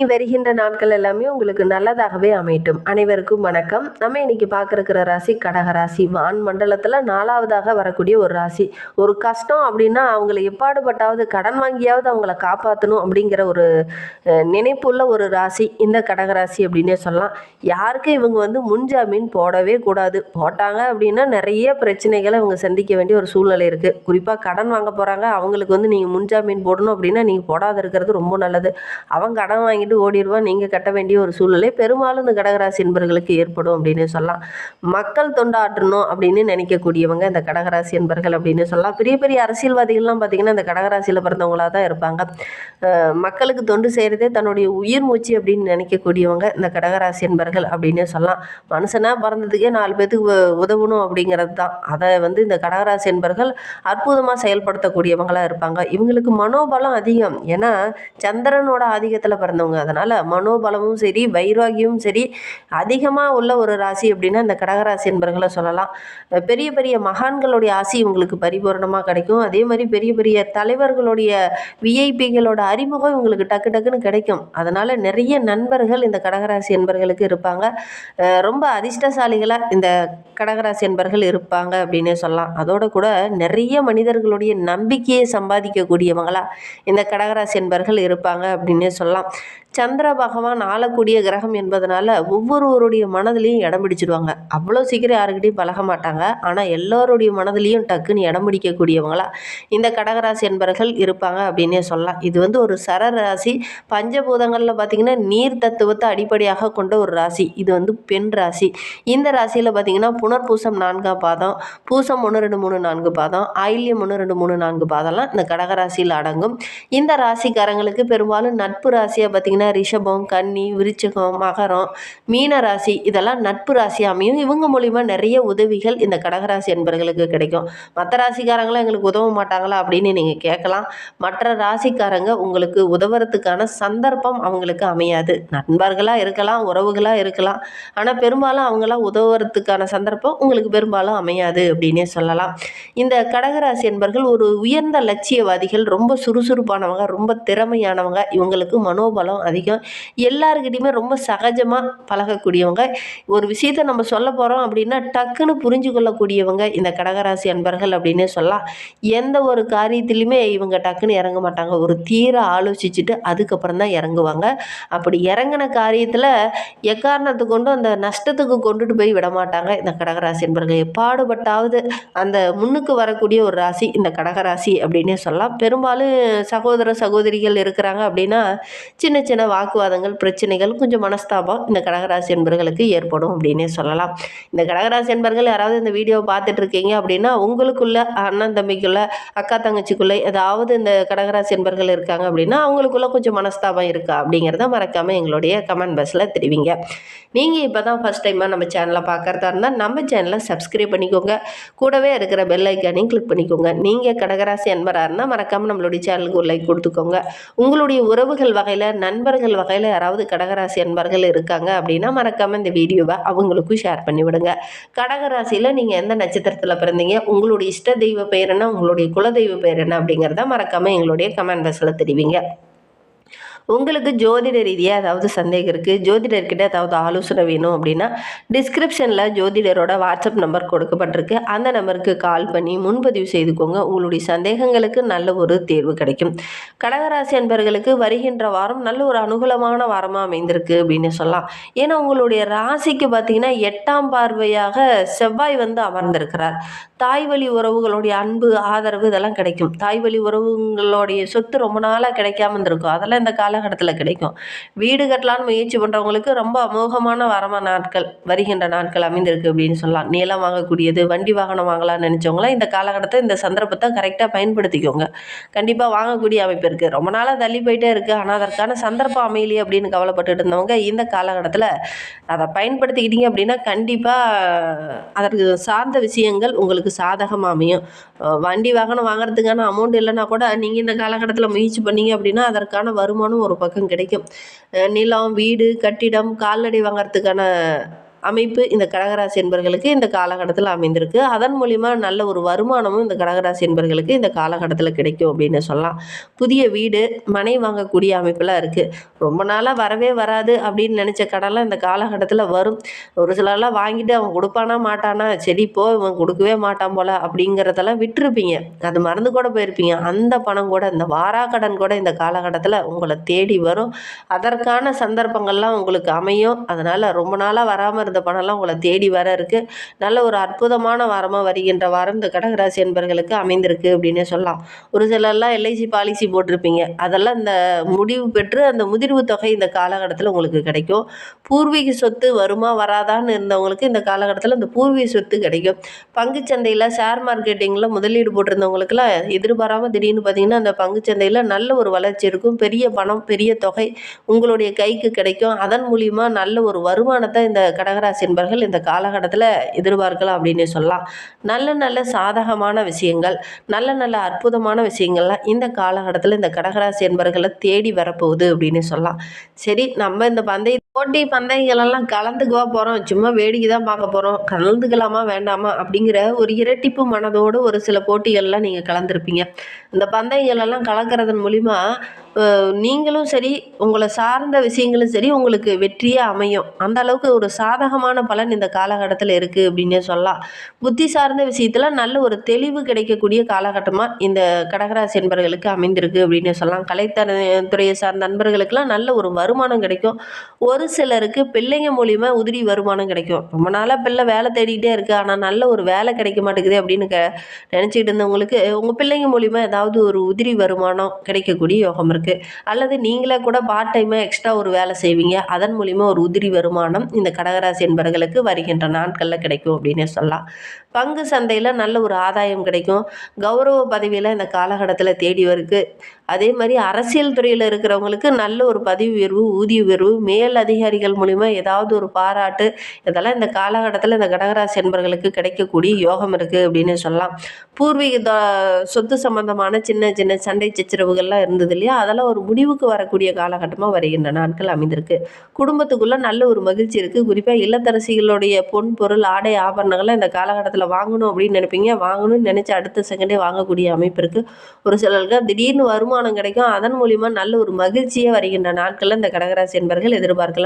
வருகின்ற நாட்கள் எல்லாமே உங்களுக்கு நல்லதாகவே அமையட்டும். அனைவருக்கும் வணக்கம். நம்ம இன்னைக்கு பார்க்குற ராசி கடக ராசி. வான் மண்டலத்தில் நாலாவதாக வரக்கூடிய ஒரு ராசி. ஒரு கஷ்டம் அப்படின்னா அவங்கள எப்பாடுபட்டாவது கடன் வாங்கியாவது அவங்கள காப்பாற்றணும் அப்படிங்கிற ஒரு நினைப்புள்ள ஒரு ராசி. இந்த கடக ராசி அப்படின்னே சொல்லலாம். யாருக்கும் இவங்க வந்து முன்ஜாமீன் போடவே கூடாது. போட்டாங்க அப்படின்னா நிறைய பிரச்சனைகளை இவங்க சந்திக்க வேண்டிய ஒரு சூழ்நிலை இருக்குது குறிப்பாக கடன் வாங்க போகிறாங்க அவங்களுக்கு வந்து நீங்கள் முன்ஜாமீன் போடணும் அப்படின்னா நீங்கள் போடாத இருக்கிறது ரொம்ப நல்லது. அவன் கடன் வாங்கி வாங்கிட்டு ஓடிடுவான் நீங்கள் கட்ட வேண்டிய ஒரு சூழ்நிலை பெரும்பாலும் இந்த கடகராசி என்பர்களுக்கு ஏற்படும் அப்படின்னு சொல்லலாம். மக்கள் தொண்டாற்றணும் அப்படின்னு நினைக்கக்கூடியவங்க இந்த கடகராசி என்பர்கள் அப்படின்னு சொல்லலாம். பெரிய பெரிய அரசியல்வாதிகள்லாம் பார்த்திங்கன்னா இந்த கடகராசியில் பிறந்தவங்களாக தான் இருப்பாங்க. மக்களுக்கு தொண்டு செய்கிறதே தன்னுடைய உயிர் மூச்சு அப்படின்னு நினைக்கக்கூடியவங்க இந்த கடகராசி என்பர்கள் அப்படின்னு சொல்லலாம். மனுஷனாக பிறந்ததுக்கே நாலு பேத்துக்கு உ- உதவணும் அப்படிங்கிறது தான். அதை வந்து இந்த கடகராசி என்பர்கள் அற்புதமாக செயல்படுத்தக்கூடியவங்களாக இருப்பாங்க. இவங்களுக்கு மனோபலம் அதிகம். ஏன்னா சந்திரனோட ஆதிக்கத்தில் பிறந்தவங்க அதனால் மனோபலமும் சரி வைராகியமும் சரி அதிகமாக உள்ள ஒரு ராசி அப்படின்னா இந்த கடகராசி என்பர்களை சொல்லலாம். பெரிய பெரிய மகான்களுடைய ஆசி இவங்களுக்கு பரிபூரணமாக கிடைக்கும். அதே மாதிரி பெரிய பெரிய தலைவர்களுடைய விஐபிகளோட அறிமுகம் இவங்களுக்கு டக்கு டக்குன்னு கிடைக்கும். அதனால் நிறைய நண்பர்கள் இந்த கடகராசி என்பர்களுக்கு இருப்பாங்க. ரொம்ப அதிர்ஷ்டசாலிகளாக இந்த கடகராசி என்பர்கள் இருப்பாங்க அப்படின்னே சொல்லலாம். அதோட கூட நிறைய மனிதர்களுடைய நம்பிக்கையை சம்பாதிக்கக்கூடியவங்களா இந்த கடகராசி என்பர்கள் இருப்பாங்க அப்படின்னே சொல்லலாம். சந்திர பகவான் ஆளக்கூடிய கிரகம் என்பதனால ஒவ்வொருவருடைய மனதிலையும் இடம் பிடிச்சிடுவாங்க அவ்வளோ சீக்கிரம் யாருக்கிட்டையும் பழக மாட்டாங்க. ஆனால் எல்லோருடைய மனதிலையும் டக்குன்னு இடம் பிடிக்கக்கூடியவங்களா இந்த கடகராசி என்பர்கள் இருப்பாங்க அப்படின்னே சொல்லலாம். இது வந்து ஒரு சர ராசி பஞ்சபூதங்களில் பார்த்திங்கன்னா நீர் தத்துவத்தை அடிப்படையாக கொண்ட ஒரு ராசி. இது வந்து பெண் ராசி. இந்த ராசியில் பார்த்திங்கன்னா புனர்பூசம் நான்காம் பாதம் பூசம் ஒன்று ரெண்டு மூணு நான்கு பாதம் ஆயில்யம் ஒன்று ரெண்டு மூணு நான்கு பாதம்லாம் இந்த கடகராசியில் அடங்கும். இந்த ராசிக்காரங்களுக்கு பெரும்பாலும் நட்பு ராசியாக பார்த்திங்கன்னா ரிஷபம் கன்னி விருச்சகம் மகரம் மீன ராசி இதெல்லாம் நட்பு ராசி அமையும். இவங்க மூலிமா நிறைய உதவிகள் இந்த கடகராசி என்பர்களுக்கு கிடைக்கும். மற்ற ராசிக்காரங்களாம் எங்களுக்கு உதவ மாட்டாங்களா அப்படின்னு நீங்கள் கேட்கலாம். மற்ற ராசிக்காரங்க உங்களுக்கு உதவுறதுக்கான சந்தர்ப்பம் அவங்களுக்கு அமையாது. நண்பர்களாக இருக்கலாம் உறவுகளாக இருக்கலாம். ஆனால் பெரும்பாலும் அவங்களாம் உதவுறதுக்கான சந்தர்ப்பம் உங்களுக்கு பெரும்பாலும் அமையாது அப்படின்னே சொல்லலாம். இந்த கடகராசி என்பர்கள் ஒரு உயர்ந்த லட்சியவாதிகள் ரொம்ப சுறுசுறுப்பானவங்க ரொம்ப திறமையானவங்க. இவங்களுக்கு மனோபலம் அதிகம். எல்லாருக்கிட்டையுமே ரொம்ப சகஜமாக பழகக்கூடியவங்க. ஒரு விஷயத்த நம்ம சொல்ல போகிறோம் அப்படின்னா டக்குன்னு புரிஞ்சு கொள்ளக்கூடியவங்க இந்த கடகராசி அன்பர்கள் அப்படின்னே சொல்லலாம். எந்த ஒரு காரியத்திலையுமே இவங்க டக்குன்னு இறங்க மாட்டாங்க. ஒரு தீர ஆலோசிச்சுட்டு அதுக்கப்புறம் தான் இறங்குவாங்க. அப்படி இறங்கின காரியத்தில் எக்காரணத்தை கொண்டு அந்த நஷ்டத்துக்கு கொண்டுட்டு போய் விட மாட்டாங்க இந்த கடகராசி என்பர்கள் எப்பாடுபட்டாவது அந்த முன்னுக்கு வரக்கூடிய ஒரு ராசி இந்த கடகராசி அப்படின்னே சொல்லலாம். பெரும்பாலும் சகோதர சகோதரிகள் இருக்கிறாங்க அப்படின்னா சின்ன சின்ன வாக்குவாதங்கள் பிரச்சனைகள் கொஞ்சம் மனஸ்தாபம் இந்த கடகராசி என்பர்களுக்கு ஏற்படும் அப்படின்னே சொல்லலாம். இந்த கடகராசி என்பர்கள் யாராவது இந்த வீடியோவை பார்த்துட்டு இருக்கீங்க அப்படின்னா உங்களுக்குள்ள அண்ணன் தம்பிக்குள்ள அக்கா தங்கச்சிக்குள்ள ஏதாவது இந்த கடகராசி என்பர்கள் இருக்காங்க அப்படின்னா அவங்களுக்குள்ள கொஞ்சம் மனஸ்தாபம் இருக்கா அப்படிங்கிறத மறக்காமல் எங்களுடைய கமெண்ட் பாக்ஸில் தெரிவிங்க. நீங்கள் இப்போ தான் ஃபஸ்ட் டைமாக நம்ம சேனலை பார்க்குறதா இருந்தால் நம்ம சேனலை சப்ஸ்கிரைப் பண்ணிக்கோங்க. கூடவே இருக்கிற பெல் ஐக்கானையும் கிளிக் பண்ணிக்கோங்க. நீங்கள் கடகராசி அன்பராக இருந்தால் மறக்காமல் நம்மளுடைய சேனலுக்கு ஒரு லைக் கொடுத்துக்கோங்க. உங்களுடைய உறவுகள் வகையில் நண்பர்கள் வகையில் யாராவது கடகராசி நண்பர்கள் இருக்காங்க அப்படின்னா மறக்காமல் இந்த வீடியோவை அவங்களுக்கும் ஷேர் பண்ணி விடுங்க கடகராசியில் நீங்கள் எந்த நட்சத்திரத்தில் பிறந்தீங்க? உங்களுடைய இஷ்ட தெய்வ பெயர் என்ன? உங்களுடைய குலதெய்வ பெயர் என்ன அப்படிங்கிறத மறக்காமல் எங்களுடைய கமெண்ட் பாக்ஸில் தெரிவிங்க. உங்களுக்கு ஜோதிட ரீதியாக ஏதாவது சந்தேகம் இருக்குது ஜோதிடர்கிட்ட ஏதாவது ஆலோசனை வேணும் அப்படின்னா டிஸ்கிரிப்ஷனில் ஜோதிடரோட வாட்ஸ்அப் நம்பர் கொடுக்கப்பட்டிருக்கு. அந்த நம்பருக்கு கால் பண்ணி முன்பதிவு செய்துக்கோங்க. உங்களுடைய சந்தேகங்களுக்கு நல்ல ஒரு தேர்வு கிடைக்கும். கடகராசி அன்பர்களுக்கு வருகின்ற வாரம் நல்ல ஒரு அனுகூலமான வாரமாக அமைந்திருக்கு அப்படின்னு சொல்லலாம். ஏன்னா உங்களுடைய ராசிக்கு பார்த்தீங்கன்னா எட்டாம் பார்வையாக செவ்வாய் வந்து அமர்ந்திருக்கிறார். தாய் வழி உறவுகளுடைய அன்பு ஆதரவு இதெல்லாம் கிடைக்கும். தாய் வழி உறவுங்களுடைய சொத்து ரொம்ப நாளாக கிடைக்காம இருந்திருக்கும். அதெல்லாம் இந்த காலகட்டத்தில் கிடைக்கும். வீடு கட்டலான்னு முயற்சி பண்ணுறவங்களுக்கு ரொம்ப அமோகமான வரமான நாட்கள் வருகின்ற நாட்கள் அமைந்திருக்கு அப்படின்னு சொல்லலாம். நிலம் வாங்கக்கூடியது வண்டி வாகனம் வாங்கலாம்னு நினச்சவங்களாம் இந்த காலகட்டத்தை இந்த சந்தர்ப்பத்தை கரெக்டாக பயன்படுத்திக்கோங்க. கண்டிப்பாக வாங்கக்கூடிய அமைப்பு இருக்குது ரொம்ப நாளாக தள்ளி போயிட்டே இருக்குது ஆனால் அதற்கான சந்தர்ப்பம் அமையலையே அப்படின்னு கவலைப்பட்டுட்டு இருந்தவங்க இந்த காலகட்டத்தில் அதை பயன்படுத்திக்கிட்டீங்க அப்படின்னா கண்டிப்பாக அதற்கு சார்ந்த விஷயங்கள் உங்களுக்கு சாதகமாக அமையும். வண்டி வாகனம் வாங்குறதுக்கான அமௌண்ட் இல்லைன்னா கூட நீங்கள் இந்த காலகட்டத்தில் முயற்சி பண்ணீங்க அப்படின்னா அதற்கான வருமானம் ஒரு பக்கம் கிடைக்கும். நிலம் வீடு கட்டிடம் கால்நடை வாங்குறதுக்கான அமைப்பு இந்த கடகராசி என்பர்களுக்கு இந்த காலகட்டத்தில் அமைந்திருக்கு. அதன் மூலிமா நல்ல ஒரு வருமானமும் இந்த கடகராசி என்பர்களுக்கு இந்த காலகட்டத்தில் கிடைக்கும் அப்படின்னு சொல்லலாம். புதிய வீடு மனை வாங்கக்கூடிய அமைப்பெல்லாம் இருக்குது ரொம்ப நாளாக வரவே வராது அப்படின்னு நினச்ச கடன்லாம் இந்த காலகட்டத்தில் வரும். ஒரு சிலர்லாம் வாங்கிட்டு அவன் கொடுப்பானா மாட்டானா? சரி போ இவன் கொடுக்கவே மாட்டான் போல அப்படிங்கிறதெல்லாம் விட்டுருப்பீங்க. அது மறந்து கூட போயிருப்பீங்க. அந்த பணம் கூட இந்த வாராக்கடன் கூட இந்த காலகட்டத்தில் உங்களை தேடி வரும். அதற்கான சந்தர்ப்பங்கள்லாம் உங்களுக்கு அமையும். அதனால் ரொம்ப நாளாக வராமல் இருந்த பணம்லாம் உங்களை தேடி வர இருக்குது நல்ல ஒரு அற்புதமான வாரமாக வருகின்ற வாரம் இந்த கடகராசி என்பர்களுக்கு அமைந்திருக்கு அப்படின்னே சொல்லலாம். ஒரு சிலர்லாம் எல்ஐசி பாலிசி போட்டிருப்பீங்க. அதெல்லாம் இந்த முடிவு பெற்று அந்த முதிர்வு தொகை இந்த காலகட்டத்தில் உங்களுக்கு கிடைக்கும். பூர்வீக சொத்து வருமா வராதான்னு இருந்தவங்களுக்கு இந்த காலகட்டத்தில் இந்த பூர்வீக சொத்து கிடைக்கும். பங்குச்சந்தையில் ஷேர் மார்க்கெட்டிங்கில் முதலீடு போட்டிருந்தவங்களுக்குலாம் எதிர்பாராமல் திடீர்னு பார்த்தீங்கன்னா அந்த பங்குச்சந்தையில் நல்ல ஒரு வளர்ச்சி இருக்கும். பெரிய பணம் பெரிய தொகை உங்களுடைய கைக்கு கிடைக்கும். அதன் மூலிமா நல்ல ஒரு வருமானத்தை இந்த கடகராசி என்பர்கள் இந்த காலகட்டத்தில் எதிர்பார்க்கலாம் அப்படின்னு சொல்லலாம். நல்ல நல்ல சாதகமான விஷயங்கள் நல்ல நல்ல அற்புதமான விஷயங்கள்லாம் இந்த காலகட்டத்தில் இந்த கடகராசி என்பர்களை தேடி வரப்போகுது அப்படின்னு சொல்லலாம். சரி நம்ம இந்த பந்தய போட்டி பந்தயங்களெல்லாம் கலந்துக்கவா போகிறோம் சும்மா வேடிக்கை தான் பார்க்க போகிறோம் கலந்துக்கலாமா வேண்டாமா அப்படிங்கிற ஒரு இரட்டிப்பு மனதோடு ஒரு சில போட்டிகள்லாம் நீங்கள் கலந்துருப்பீங்க. இந்த பந்தயங்களெல்லாம் கலக்கிறதன் மூலிமா நீங்களும் சரி உங்களை சார்ந்த விஷயங்களும் சரி உங்களுக்கு வெற்றியாக அமையும். அந்த அளவுக்கு ஒரு சாதகமான பலன் இந்த காலகட்டத்தில் இருக்குது அப்படின்னே சொல்லலாம். புத்தி சார்ந்த விஷயத்தில் நல்ல ஒரு தெளிவு கிடைக்கக்கூடிய காலகட்டமாக இந்த கடகராசி நண்பர்களுக்கு அமைந்திருக்கு அப்படின்னு சொல்லலாம். கலைத்தன துறையை சார்ந்த நண்பர்களுக்கெல்லாம் நல்ல ஒரு வருமானம் கிடைக்கும். ஒரு ஒரு சிலருக்கு பிள்ளைங்க மூலிமா உதிரி வருமானம் கிடைக்கும். ரொம்ப நாளாக பிள்ளை வேலை தேடிக்கிட்டே இருக்குது ஆனால் நல்ல ஒரு வேலை கிடைக்க மாட்டேங்குது அப்படின்னு க நினச்சிக்கிட்டு இருந்தவங்களுக்கு உங்கள் பிள்ளைங்க மூலிமா ஏதாவது ஒரு உதிரி வருமானம் கிடைக்கக்கூடிய யோகம் இருக்குது அல்லது நீங்களே கூட பார்ட் டைமாக எக்ஸ்ட்ரா ஒரு வேலை செய்வீங்க. அதன் மூலிமா ஒரு உதிரி வருமானம் இந்த கடகராசி என்பவர்களுக்கு வருகின்ற நாட்களில் கிடைக்கும் அப்படின்னு சொல்லலாம். பங்கு சந்தையில் நல்ல ஒரு ஆதாயம் கிடைக்கும். கௌரவ பதவியில் இந்த காலகட்டத்தில் தேடி வருது அதே மாதிரி அரசியல் துறையில் இருக்கிறவங்களுக்கு நல்ல ஒரு பதவி உயர்வு ஊதிய உயர்வு மேல் அதிகாரிகள் மூலிமா ஏதாவது ஒரு பாராட்டு இதெல்லாம் இந்த காலகட்டத்தில் இந்த கடகராசி என்பர்களுக்கு கிடைக்கக்கூடிய யோகம் இருக்குது அப்படின்னு சொல்லலாம். பூர்வீக சொத்து சம்பந்தமான சின்ன சின்ன சண்டை சச்சரவுகள்லாம் இருந்தது இல்லையா? அதெல்லாம் ஒரு முடிவுக்கு வரக்கூடிய காலகட்டமாக வருகின்ற நாட்கள் அமைந்திருக்கு. குடும்பத்துக்குள்ளே நல்ல ஒரு மகிழ்ச்சி இருக்குது குறிப்பாக இல்லத்தரசிகளுடைய பொன் பொருள் ஆடை ஆபரணங்கள்லாம் இந்த காலகட்டத்தில் வாங்கணும் அப்படின்னு நினைப்பீங்க. வாங்கணும்னு நினச்சி அடுத்த செகண்டே வாங்கக்கூடிய அமைப்பு இருக்குது ஒரு சிலருக்கு திடீர்னு வருமானம் கிடைக்கும். அதன் மூலிமா நல்ல ஒரு மகிழ்ச்சியே வருகின்ற நாட்களில் இந்த கடகராசி என்பர்கள் எதிர்பார்க்கலாம்.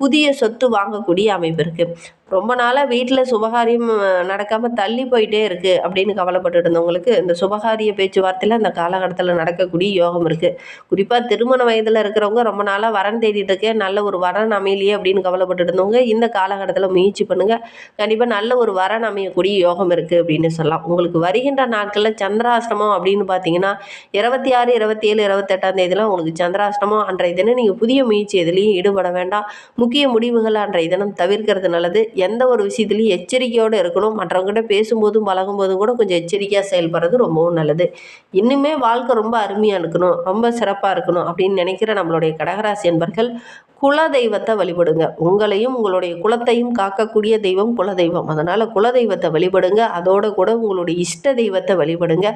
புதிய சொத்து வாங்கக்கூடிய அமைப்பு இருக்குது ரொம்ப நாளாக வீட்டில் சுபகாரியம் நடக்காமல் தள்ளி போயிட்டே இருக்குது அப்படின்னு கவலைப்பட்டு இருந்தவங்களுக்கு இந்த சுபகாரிய பேச்சுவார்த்தையில் அந்த காலகட்டத்தில் நடக்கக்கூடிய யோகம் இருக்குது குறிப்பாக திருமண வயதில் இருக்கிறவங்க ரொம்ப நாளாக வரன் தேடிட்டு இருக்கேன் நல்ல ஒரு வரன் அமையலையே அப்படின்னு கவலைப்பட்டு இருந்தவங்க இந்த காலகட்டத்தில் முயற்சி பண்ணுங்கள் கண்டிப்பாக நல்ல ஒரு வரன் அமையக்கூடிய யோகம் இருக்குது அப்படின்னு சொல்லலாம். உங்களுக்கு வருகின்ற நாட்களில் சந்திராஷ்டமம் அப்படின்னு பார்த்தீங்கன்னா இருபத்தி ஆறு இருபத்தி ஏழு இருபத்தெட்டாம் தேதியெலாம் உங்களுக்கு சந்திராசிரமம் அன்றைய தினம் நீங்கள் புதிய முயற்சி எதுலேயும் ஈடுபட வேண்டாம். முக்கிய முடிவுகள் அன்றைய தினம் தவிர்க்கிறது நல்லது. எந்த ஒரு விஷயத்துலையும் எச்சரிக்கையோடு இருக்கணும். மற்றவங்ககிட்ட பேசும்போதும் பழகும்போதும் கூட கொஞ்சம் எச்சரிக்கையாக செயல்படுறது ரொம்பவும் நல்லது. இன்னுமே வாழ்க்கை ரொம்ப அருமையாக இருக்கணும். ரொம்ப சிறப்பாக இருக்கணும் அப்படின்னு நினைக்கிற நம்மளுடைய கடகராசி என்பர்கள் குல தெய்வத்தை வழிபடுங்க. உங்களையும் உங்களுடைய குலத்தையும் காக்கக்கூடிய தெய்வம் குலதெய்வம். அதனால் குலதெய்வத்தை வழிபடுங்க. அதோட கூட உங்களுடைய இஷ்ட தெய்வத்தை வழிபடுங்க.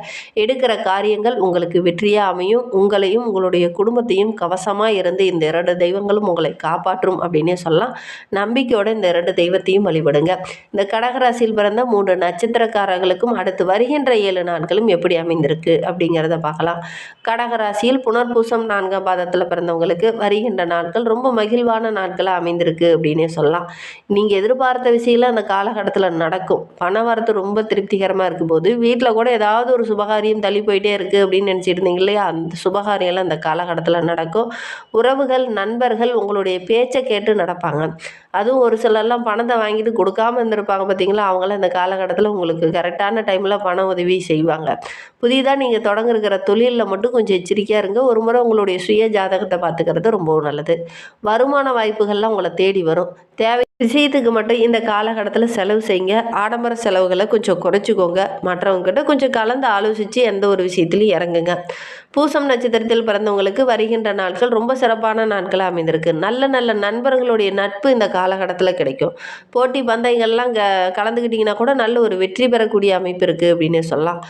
எடுக்கிற காரியங்கள் உங்களுக்கு வெற்றியாக அமையும். உங்களையும் உங்களுடைய குடும்பத்தையும் கவசமாக இருந்து இந்த இரண்டு தெய்வங்களும் உங்களை காப்பாற்றும் அப்படின்னே சொல்லலாம். நம்பிக்கையோட இந்த இரண்டு தெய்வத்தையும் வழிபடுங்க. இந்த கடகராசியில் பிறந்த மூன்று நட்சத்திரக்காரர்களுக்கும் அடுத்து வருகின்ற ஏழு நாட்களும் எப்படி அமைந்திருக்கு அப்படிங்கிறத பார்க்கலாம். கடகராசியில் புனர்பூசம் நான்காம் பாதத்தில் பிறந்தவங்களுக்கு வருகின்ற நாட்கள் ரொம்ப மகிழ்வான நாட்களாக அமைந்திருக்கு அப்படின்னே சொல்லலாம். நீங்கள் எதிர்பார்த்த விஷயம்லாம் அந்த காலகட்டத்தில் நடக்கும். பண வரத்து ரொம்ப திருப்திகரமாக இருக்கும்போது வீட்டில் கூட ஏதாவது ஒரு சுபகாரியம் தள்ளி போயிட்டே இருக்குது அப்படின்னு நினச்சிட்டு இருந்தீங்க இல்லையா? அந்த சுபகாரியம்லாம் அந்த காலகட்டத்தில் நடக்கும். உறவுகள் நண்பர்கள் உங்களுடைய பேச்சை கேட்டு நடப்பாங்க. அதுவும் ஒரு சிலர்லாம் பணத்தை வாங்கிட்டு கொடுக்காம இருந்திருப்பாங்க பார்த்தீங்களா அவங்களாம் இந்த காலகட்டத்தில் உங்களுக்கு கரெக்டான டைமில் பண உதவி செய்வாங்க. புதிதாக நீங்கள் தொடங்கிருக்கிற தொழிலில் மட்டும் கொஞ்சம் எச்சரிக்கையாக இருங்க. ஒரு முறை உங்களுடைய சுய ஜாதகத்தை பார்த்துக்கிறது ரொம்பவும் நல்லது. வருமான வாய்ப்புகள்லாம் உங்களை தேடி வரும். தேவை விஷயத்துக்கு மட்டும் இந்த காலகட்டத்தில் செலவு செய்யுங்க. ஆடம்பர செலவுகளை கொஞ்சம் குறைச்சிக்கோங்க. மற்றவங்ககிட்ட கொஞ்சம் கலந்து ஆலோசித்து எந்த ஒரு விஷயத்துலையும் இறங்குங்க. பூசம் நட்சத்திரத்தில் பிறந்தவங்களுக்கு வருகின்ற நாட்கள் ரொம்ப சிறப்பான நாட்களாக அமைந்திருக்கு. நல்ல நல்ல நண்பர்களுடைய நட்பு இந்த காலகட்டத்தில் கிடைக்கும். போட்டி பந்தயங்கள்லாம் க கலந்துக்கிட்டிங்கன்னா கூட நல்ல ஒரு வெற்றி பெறக்கூடிய அமைப்பு இருக்குது அப்படின்னு சொல்லலாம்.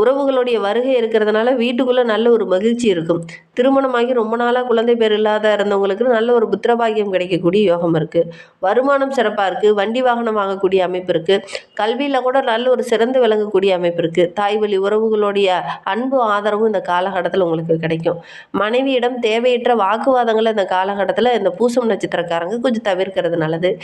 உறவுகளுடைய வருகை இருக்கிறதுனால வீட்டுக்குள்ளே நல்ல ஒரு மகிழ்ச்சி இருக்கும். திருமணமாகி ரொம்ப நாளாக குழந்தை பேர் இல்லாத இருந்தவங்களுக்கு நல்ல ஒரு புத்திரபாகியம் கிடைக்கக்கூடிய யோகம் இருக்குது வருமானம் சிறப்பாக இருக்குது வண்டி வாகனம் வாங்கக்கூடிய அமைப்பு இருக்குது கல்வியில் கூட நல்ல ஒரு சிறந்து விளங்கக்கூடிய அமைப்பு இருக்குது தாய் வழி உறவுகளுடைய அன்பு ஆதரவும் இந்த காலகட்டத்தில் காலகட்டத்தில் உங்களுக்கு கிடைக்கும். மனைவியிடம் தேவையற்ற வாக்குவாதங்களை இந்த காலகட்டத்தில் இந்த பூசம் நட்சத்திரக்காரங்க கொஞ்சம் தவிர்க்கிறது நல்லது.